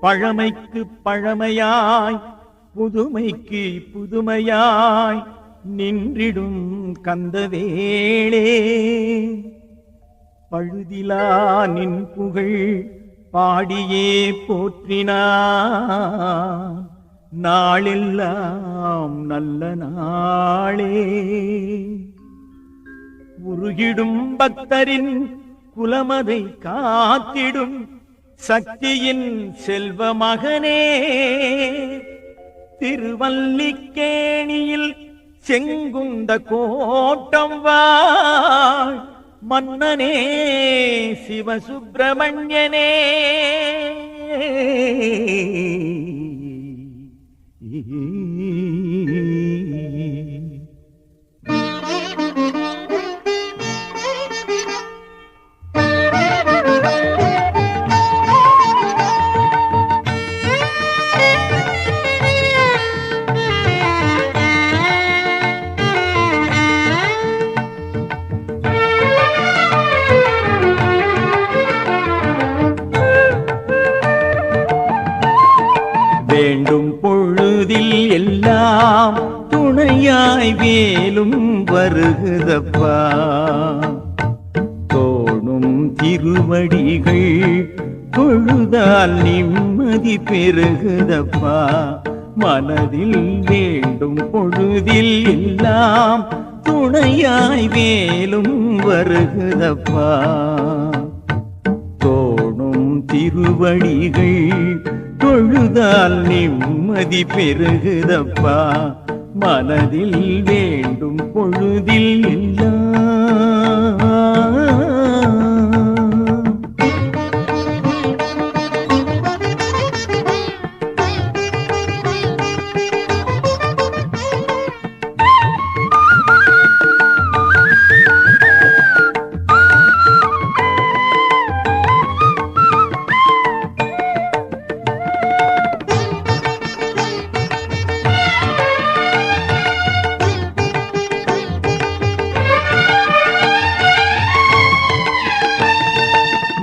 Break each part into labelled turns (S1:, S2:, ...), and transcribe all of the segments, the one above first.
S1: பழமைக்கு பழமையாய் புதுமைக்கு புதுமையாய் நின்றிடும் கந்தவேளே. பழுதிலா நின் புகழ் பாடியே போற்றினா நாளெல்லாம் நல்ல நாளே. உருகிடும் பக்தரின் குலமதை காத்திடும் சக்தியின் செல்வ மகனே திருவல்லிக்கேணியில் செங்குந்த கோட்டம் வாழ் மன்னனே சிவசுப்பிரமணியனே. வேண்டும் துணையாய் வேலும் வருகுதப்பா தோணும் திருவடிகள் தொழுதால் நிம்மதி பெருகுதப்பா மனதில் வேண்டும் பொழுதில் எல்லாம் துணையாய் வேலும் வருகுதப்பா தோணும் திருவடிகள் தொழுதால் நிம்மதி பெருகுதப்பா மனதில் வேண்டும் பொழுதில் எல்லாம்.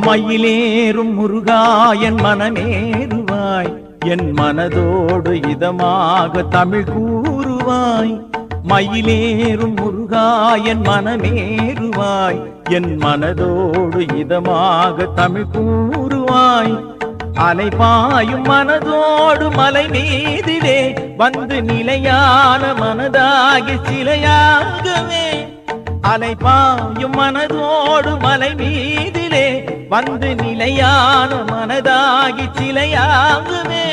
S1: மயிலேறும் முருகா என் மனமேறுவாய். என் மனதோடு இதமாக தமிழ் கூறுவாய். மயிலேறும் முருகா என் மனமேறுவாய். என் மனதோடு இதமாக தமிழ் கூறுவாய். அலைபாயும் மனதோடு மலை மீதிலே வந்து நிலையான மனதாகி சிலையாகவே அலைபாயும் மனதோடு மலை மீதிலே வந்து நிலையான மனதாகி சிலையாகுமே.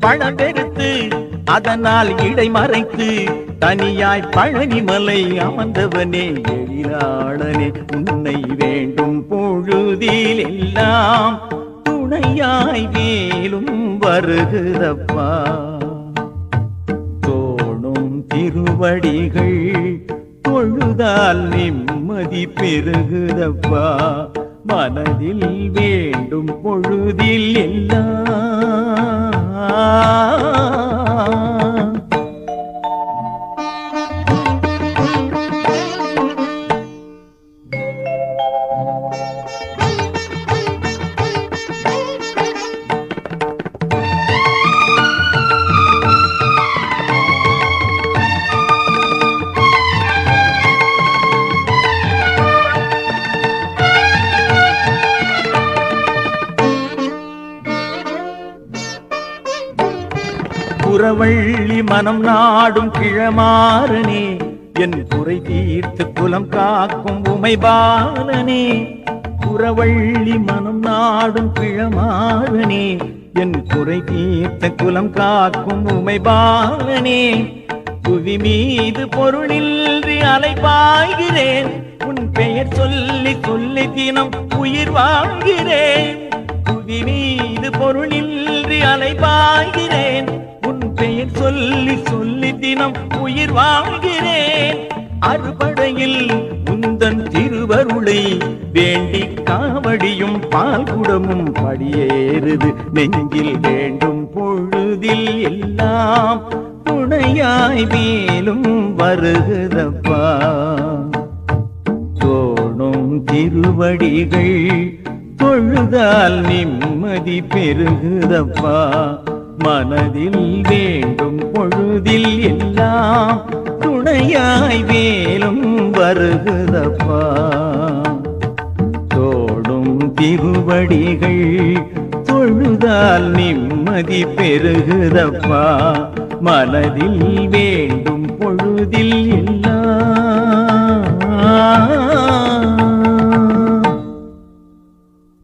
S1: பழம் பெருத்து அதனால் இடை மறைத்து தனியாய் பழனி மலை அமர்ந்தவனே எழிலாளனே உன்னை வேண்டும் பொழுதில் எல்லாம் துணையாய் மேலும் வருகிறப்பா. தோணும் திருவடிகள் பொழுதால் நிம்மதி பெருகுதப்பா மனதில் வேண்டும் பொழுதில் எல்லாம். புறவள்ளி மனம் நாடும் கிழமாறனே என் குறை தீர்த்து குலம் காக்கும் உமைபாலனே புறவள்ளி மனம் நாடும் கிழமாறனே என் குறை தீர்த்த குலம் காக்கும் உமைபாலனே புவி மீது பொருளின்றி அலைப்பாய்கிறேன் உன் பெயர் சொல்லி சொல்லி தினம் உயிர் வாழ்கிறேன். புவி மீது பொருளின்றி அலைப்பாய்கிறேன் பெயர் சொல்லி சொல்லி தினம் உயிர் வாழ்கிறேன் அறுபடையில் உந்தன் திருவருளை வேண்டி காவடியும் பால் குடமும் படியேறுது. நெஞ்சில் வேண்டும் பொழுதில் எல்லாம் துணையாய் மேலும் வருகிறப்பா. தோணும் திருவடிகள் தொழுதால் நிம்மதி பெருகுதப்பா மனதில் வேண்டும் பொழுதில் எல்லாம் துணையாய் வேலும் வருகுதப்பா. தோடும் திருவடிகள் தொழுதால் நிம்மதி பெருகுதப்பா. மனதில் வேண்டும் பொழுதில்